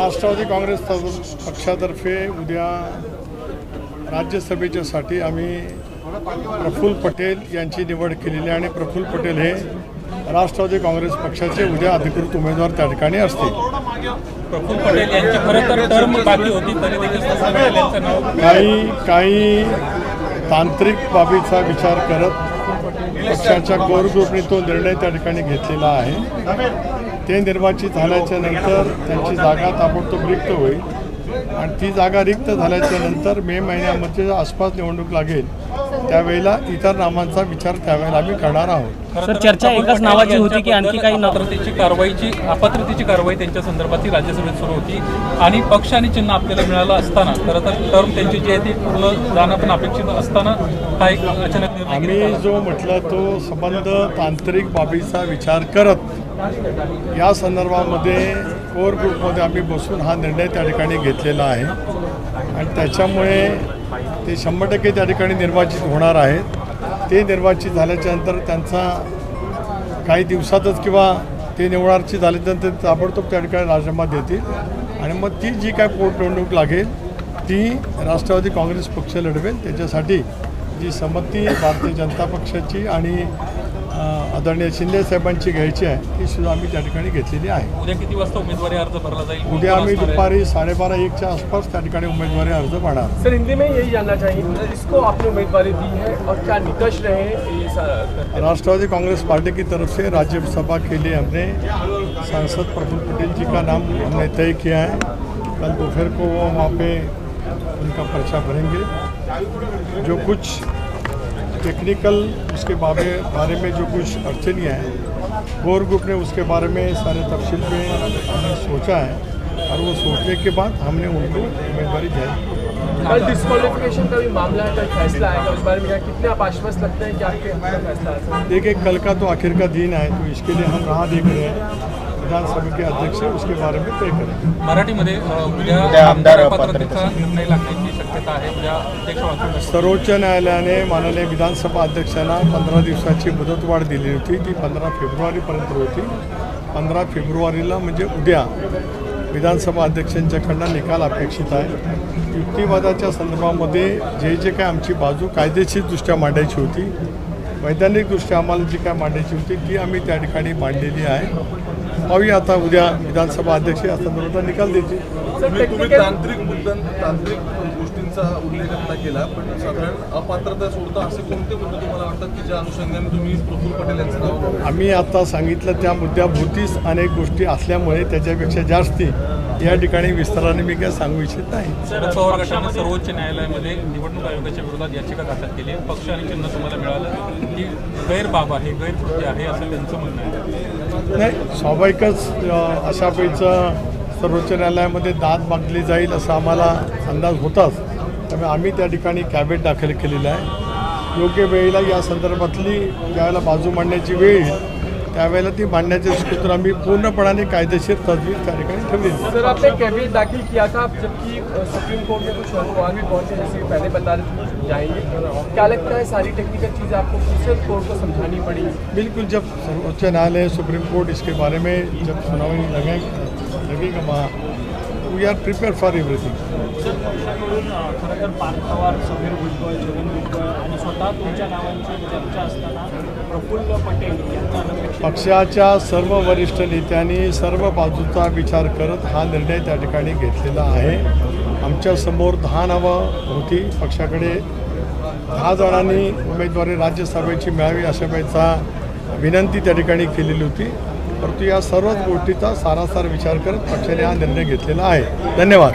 राष्ट्रवादी काँग्रेस पक्षातर्फे उद्या राज्यसभेच्यासाठी आम्ही प्रफुल्ल पटेल यांची निवड केलेली आहे आणि प्रफुल्ल पटेल हे राष्ट्रवादी काँग्रेस पक्षाचे उद्या अधिकृत उमेदवार त्या ठिकाणी असतील. प्रफुल्ल पटेल यांची खरं तर टर्म बाकी होती तरी देखील प्रफुल्ल पटेल यांचं नाव. काही काही तांत्रिक बाबीचा विचार करत पक्षाच्या कोर ग्रुपने तो निर्णय त्या ठिकाणी घेतलेला आहे. ते निर्वाचित झाल्याच्यानंतर त्यांची जागा ताबडतोब रिक्त होईल. आणि ती जागा रिक्त झाल्याच्यानंतर मे महिन्यामध्ये आसपास निवडणूक लागेल. त्यावेळेला इतर नामांचा विचार त्यावेळेला आम्ही करणार आहोत. सर, तर चर्चा एकाच नावाची होती की आणखी काही अपात्रतेची कारवाईची अपात्रतेची कारवाई त्यांच्या संदर्भातली राज्यसभेत सुरू होती. आणि पक्ष आणि चिन्ह आपल्याला मिळालं असताना खरं तर टर्म त्यांची जी आहे ती पूर्ण जाणं पण अपेक्षित असताना हा एक अचानक निर्णय आम्ही. जो म्हटलं तो संबंध तांत्रिक बाबीचा विचार करत या संदर्भामध्ये कोर ग्रुपमध्ये आम्ही बसून हा निर्णय त्या ठिकाणी घेतलेला आहे. आणि त्याच्यामुळे ते शंभर टक्के त्या ठिकाणी निर्वाचित होणार आहेत. ते निर्वाचित झाल्याच्यानंतर त्यांचा काही दिवसातच किंवा ते निवडारची झाल्यानंतर ताबडतोब त्या ठिकाणी राजीनामा देतील. आणि मग ती जी काय पोटनिवडणूक लागेल ती राष्ट्रवादी काँग्रेस पक्ष लढवेल. त्याच्यासाठी जी संमती भारतीय जनता पक्षाची आणि आदरणीय शिंदे साहेबांची घ्यायची आहे ती सुद्धा आम्ही त्या ठिकाणी घेतलेली आहे. उद्या किती वाजता उमेदवारी अर्ज भरला जाईल? उद्या आम्ही? दुपारी साडेबारा एकच्या आसपास त्या ठिकाणी उमेदवारी अर्ज भरणार. सर हिंदी में यही जानना चाहेंगे किसको आपने उम्मीदवारी दी है और क्या निकष रहे राष्ट्रवादी कांग्रेस पार्टी की तरफ से राज्यसभा के लिए हमने सांसद प्रफुल्ल पटेल जी का नाम हमने तय किया है। कल दोपहर को वो वहाँ पे उनका पर्चा भरेंगे। जो कुछ टेक्निकल उसके बारे बारे में जो कुछ अड़चनियाँ हैं कोर ग्रुप ने उसके बारे में सारे तफसील में हमने सोचा है और वो सोचने के बाद हमने उनको उम्मीदवारी जारी कल डिस्क्वालिफिकेशन का भी मामला है कल फैसला आएगा उस बारे में क्या कितने आप आश्वस्त लगते हैं कि आपके फैसला देखिए कल का तो आखिर का दिन है तो इसके लिए हम राह देख रहे हैं। विधानसभा के अध्यक्ष उसके बारे में तय करेंगे मराठीमध्ये उद्या आमदार अपात्रतेचा निर्णय लागण्याची शक्यता आहे. उद्या अध्यक्ष सर्वोच्च न्यायालयाने माननीय विधानसभा अध्यक्षांना पंधरा दिवसाची मुदतवाढ दिली होती. ती पंधरा फेब्रुवारीपर्यंत होती. पंधरा फेब्रुवारीला म्हणजे उद्या विधानसभा अध्यक्षांच्याकडनं निकाल अपेक्षित आहे. युक्तिवादाच्या संदर्भामध्ये जे जे काय आमची बाजू कायदेशीरदृष्ट्या मांडायची होती वैधानिकदृष्ट्या आम्हाला जी काय मांडायची होती ती आम्ही त्या ठिकाणी मांडलेली आहे. पाहूया आता उद्या विधानसभा अध्यक्ष या संदर्भाचा निकाल देतील. सर तुम्ही तांत्रिक मुद्दा तांत्रिक गोष्टींचा उल्लेख आता केला पण साधारण अपात्रता सोडता असे कोणते मुद्दे तुम्हाला वाटतात की ज्या अनुषंगाने तुम्ही प्रफुल्ल पटेल यांचं नाव आम्ही आता सांगितलं त्या मुद्द्याभोवतीच अनेक गोष्टी असल्यामुळे त्याच्यापेक्षा जास्ती या ठिकाणी विस्ताराने मी काय सांगू इच्छित नाही. सर्वोच्च न्यायालयामध्ये निवडणूक आयोगाच्या विरोधात याचिका दाखल केली. आहे पक्ष आणि चिन्ह तुम्हाला मिळालं ही गैरबाब आहे गैरकृती आहे असं त्यांचं म्हणणं आहे. नाही स्वाभाविकच अशा पैचं सर्वोच्च न्यायालयामध्ये दाद मागली जाईल असा आम्हाला अंदाज होताच. त्यामुळे आम्ही त्या ठिकाणी कॅबिनेट दाखल केलेलं आहे. योग्य वेळेला या संदर्भातली ज्यावेळेला बाजू मांडण्याची वेळ येईल त्यावेळेला ती मांडण्याचे सूत्र आम्ही पूर्णपणाने कायदेशीर तजवीज ठिकाणी ठेवली. सर आपने कैबिनेट दाखिल किया था जबकि सुप्रीम कोर्ट में कुछ लोग आगे से जैसे पहले बता रहे थे जाएँगे. क्या लगता है सारी टेक्निकल चीज़ें आपको फिर कोर्ट को समझानी पड़ी? बिल्कुल जब सर्वोच्च न्यायालय सुप्रीम कोर्ट इसके बारे में जब सुनावी लगे लगेगा वहाँ we are prepare for everything sir पक्षाकडून खरं तर पार्थ पवार समीर भुजबळ छगन भुजबळ आणि स्वतः तुमच्या नावांची चर्चा असताना प्रफुल्ल पटेल पक्षाच्या सर्व वरिष्ठ नेत्यांनी सर्व बाजूचा विचार करत हा निर्णय त्या ठिकाणी घेतलेला आहे. आमच्यासमोर दहा नावं होती. पक्षाकडे दहा जणांनी उमेदवारी राज्यसभेची मिळावी अशा वेळेचा विनंती त्या ठिकाणी केलेली होती. परंतु या सर्वच गोष्टीचा सारासार विचार करत पक्षाने हा निर्णय घेतलेला आहे. धन्यवाद.